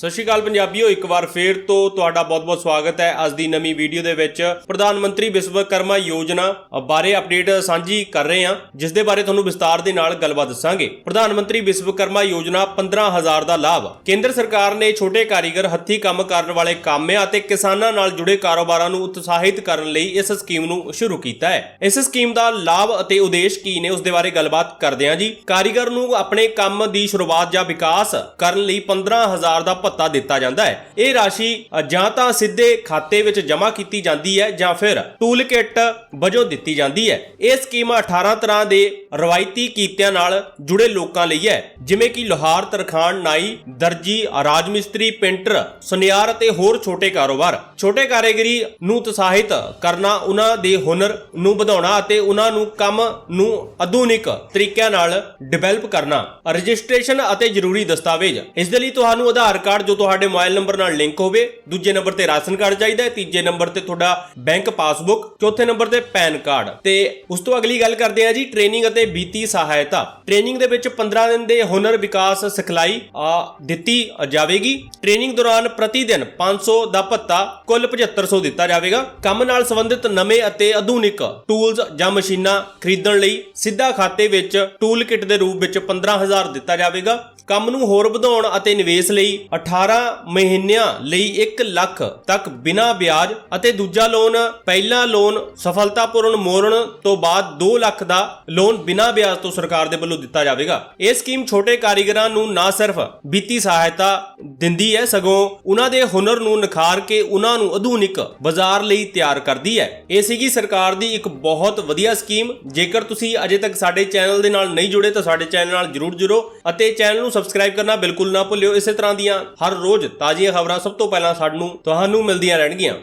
ਸਤਿ ਸ਼੍ਰੀ ਅਕਾਲ ਪੰਜਾਬੀਓ, ਇੱਕ ਵਾਰ ਫੇਰ ਤੋਂ ਤੁਹਾਡਾ ਬਹੁਤ-ਬਹੁਤ ਸਵਾਗਤ ਹੈ ਅੱਜ ਦੀ ਨਵੀਂ ਵੀਡੀਓ ਦੇ ਵਿੱਚ ਪ੍ਰਧਾਨ ਮੰਤਰੀ ਵਿਸ਼ਵਕਰਮਾ ਯੋਜਨਾ ਬਾਰੇ ਅਪਡੇਟ ਸਾਂਝੀ ਕਰ ਰਹੇ ਹਾਂ, ਜਿਸ ਦੇ ਬਾਰੇ ਤੁਹਾਨੂੰ ਵਿਸਤਾਰ ਦੇ ਨਾਲ ਗੱਲਬਾਤ ਦੱਸਾਂਗੇ। ਪ੍ਰਧਾਨ ਮੰਤਰੀ ਵਿਸ਼ਵਕਰਮਾ ਯੋਜਨਾ 15000 ਦਾ ਲਾਭ। ਕੇਂਦਰ ਸਰਕਾਰ ਨੇ ਛੋਟੇ ਕਾਰੀਗਰ ਹੱਥੀਂ ਕੰਮ ਕਰਨ ਵਾਲੇ ਕਾਮਿਆਂ ਅਤੇ ਕਿਸਾਨਾਂ ਨਾਲ ਜੁੜੇ ਕਾਰੋਬਾਰਾਂ ਨੂੰ ਉਤਸ਼ਾਹਿਤ ਕਰਨ ਲਈ ਇਸ ਸਕੀਮ ਨੂੰ ਸ਼ੁਰੂ ਕੀਤਾ ਹੈ। ਇਸ ਸਕੀਮ ਦਾ ਲਾਭ ਅਤੇ ਉਦੇਸ਼ ਕੀ ਨੇ, ਉਸ ਦੇ ਬਾਰੇ ਗੱਲਬਾਤ ਕਰਦੇ ਹਾਂ ਜੀ। ਕਾਰੀਗਰ ਨੂੰ ਆਪਣੇ ਕੰਮ ਦੀ ਸ਼ੁਰੂਆਤ ਜਾਂ ਵਿਕਾਸ ਕਰਨ ਲਈ 15000 ਦਾ ਭੱਤਾ ਦਿੱਤਾ ਜਾਂਦਾ ਹੈ। ਇਹ ਰਾਸ਼ੀ ਜਾਂ ਤਾਂ ਸਿੱਧੇ ਖਾਤੇ ਵਿੱਚ ਜਮ੍ਹਾਂ ਕੀਤੀ ਜਾਂਦੀ ਹੈ ਜਾਂ ਫਿਰ ਟੂਲ ਕਿੱਟ ਵਜੋਂ ਦਿੱਤੀ ਜਾਂਦੀ ਹੈ। ਇਹ ਸਕੀਮ 18 ਤਰ੍ਹਾਂ ਦੇ ਰਵਾਇਤੀ ਕੀਤਿਆਂ ਨਾਲ ਜੁੜੇ ਲੋਕਾਂ ਲਈ ਹੈ। ਜਿਵੇਂ ਕਿ ਲੋਹਾਰ, ਤਰਖਾਣ, ਨਾਈ, ਦਰਜੀ ਰਾਜ ਮਿਸਤਰੀ ਪੇਂਟਰ, ਸੁਨਿਆਰ ਅਤੇ ਹੋਰ ਛੋਟੇ ਕਾਰੋਬਾਰ। ਛੋਟੇ ਕਾਰੀਗਰੀ ਨੂੰ ਉਤਸ਼ਾਹਿਤ ਕਰਨਾ, ਉਹਨਾਂ ਦੇ ਹੁਨਰ ਨੂੰ ਵਧਾਉਣਾ ਅਤੇ ਉਹਨਾਂ ਨੂੰ ਕੰਮ ਨੂੰ ਆਧੁਨਿਕ ਤਰੀਕਿਆਂ ਨਾਲ ਡਿਵੈਲਪ ਕਰਨਾ, ਰਜਿਸਟ੍ਰੇਸ਼ਨ ਅਤੇ ਜ਼ਰੂਰੀ ਦਸਤਾਵੇਜ਼। ਇਸ ਦੇ ਲਈ ਤੁਹਾਨੂੰ ਆਧਾਰ ਕਾਰਡ ਜੋ ਤੁਹਾਡੇ ਮੋਬਾਈਲ ਨੰਬਰ ਨਾਲ ਲਿੰਕ ਹੋਵੇ, ਦੂਜੇ ਨੰਬਰ ਤੇ ਰਾਸ਼ਨ ਕਾਰਡ ਚਾਹੀਦਾ ਹੈ, ਤੀਜੇ ਨੰਬਰ ਤੇ ਤੁਹਾਡਾ ਬੈਂਕ ਪਾਸਬੁੱਕ, ਚੌਥੇ ਨੰਬਰ ਤੇ ਪੈਨ ਕਾਰਡ। ਤੇ ਉਸ ਤੋਂ ਅਗਲੀ ਗੱਲ ਕਰਦੇ ਹਾਂ ਜੀ, ਟ੍ਰੇਨਿੰਗ ਅਤੇ ਵਿੱਤੀ ਸਹਾਇਤਾ। ਟ੍ਰੇਨਿੰਗ ਦੇ ਵਿੱਚ 15 ਦਿਨ ਦੇ ਹੁਨਰ ਵਿਕਾਸ ਸਿਖਲਾਈ ਦਿੱਤੀ ਜਾਵੇਗੀ। ਟ੍ਰੇਨਿੰਗ ਦੌਰਾਨ ਪ੍ਰਤੀ ਦਿਨ 500 ਦਾ ਭੱਤਾ, ਕੁੱਲ 7500 ਦਿੱਤਾ ਜਾਵੇਗਾ। ਕੰਮ ਨਾਲ ਸੰਬੰਧਿਤ ਨਵੇਂ ਅਤੇ ਆਧੁਨਿਕ ਟੂਲਸ ਜਾਂ ਮਸ਼ੀਨਾਂ ਖਰੀਦਣ ਲਈ ਸਿੱਧਾ ਖਾਤੇ ਵਿੱਚ ਟੂਲ ਕਿੱਟ ਦੇ ਰੂਪ ਵਿੱਚ 15000 ਦਿੱਤਾ ਜਾਵੇਗਾ। ਕੰਮ ਨੂੰ ਹੋਰ ਵਧਾਉਣ ਅਤੇ ਨਿਵੇਸ਼ ਲਈ 18 ਮਹੀਨਿਆਂ ਲਈ 1 ਲੱਖ ਤੱਕ ਬਿਨਾਂ ਵਿਆਜ ਅਤੇ ਦੂਜਾ ਲੋਨ ਪਹਿਲਾ ਲੋਨ ਸਫਲਤਾਪੂਰਨ ਮੋੜਨ ਤੋਂ ਬਾਅਦ 2 ਲੱਖ ਦਾ ਲੋਨ ਬਿਨਾਂ ਵਿਆਜ ਤੋਂ ਸਰਕਾਰ ਦੇ ਵੱਲੋਂ ਦਿੱਤਾ ਜਾਵੇਗਾ। ਇਹ ਸਕੀਮ ਛੋਟੇ ਕਾਰੀਗਰਾਂ ਨੂੰ ਨਾ ਸਿਰਫ ਵਿੱਤੀ ਸਹਾਇਤਾ ਦਿੰਦੀ ਹੈ, ਸਗੋਂ ਉਹਨਾਂ ਦੇ ਹੁਨਰ ਨੂੰ ਨਿਖਾਰ ਕੇ ਉਹਨਾਂ ਨੂੰ ਆਧੁਨਿਕ ਬਾਜ਼ਾਰ ਲਈ ਤਿਆਰ ਕਰਦੀ ਹੈ। ਇਹ ਸੀਗੀ ਸਰਕਾਰ ਦੀ ਇੱਕ ਬਹੁਤ ਵਧੀਆ ਸਕੀਮ। ਜੇਕਰ ਤੁਸੀਂ ਅਜੇ ਤੱਕ ਸਾਡੇ ਚੈਨਲ ਦੇ ਨਾਲ ਨਹੀਂ ਜੁੜੇ, ਤਾਂ ਸਾਡੇ ਚੈਨਲ ਨਾਲ ਜਰੂਰ ਜੁੜੋ ਅਤੇ ਚੈਨਲ ਨੂੰ ਸਬਸਕ੍ਰਾਈਬ ਕਰਨਾ ਬਿਲਕੁਲ ਨਾ ਭੁੱਲਿਓ। ਇਸੇ ਤਰ੍ਹਾਂ ਦੀਆਂ ਹਰ ਰੋਜ਼ ਤਾਜ਼ੀਆਂ ਖਬਰਾਂ ਸਭ ਤੋਂ ਪਹਿਲਾਂ ਸਾਨੂੰ, ਤੁਹਾਨੂੰ ਮਿਲਦੀਆਂ ਰਹਿਣਗੀਆਂ।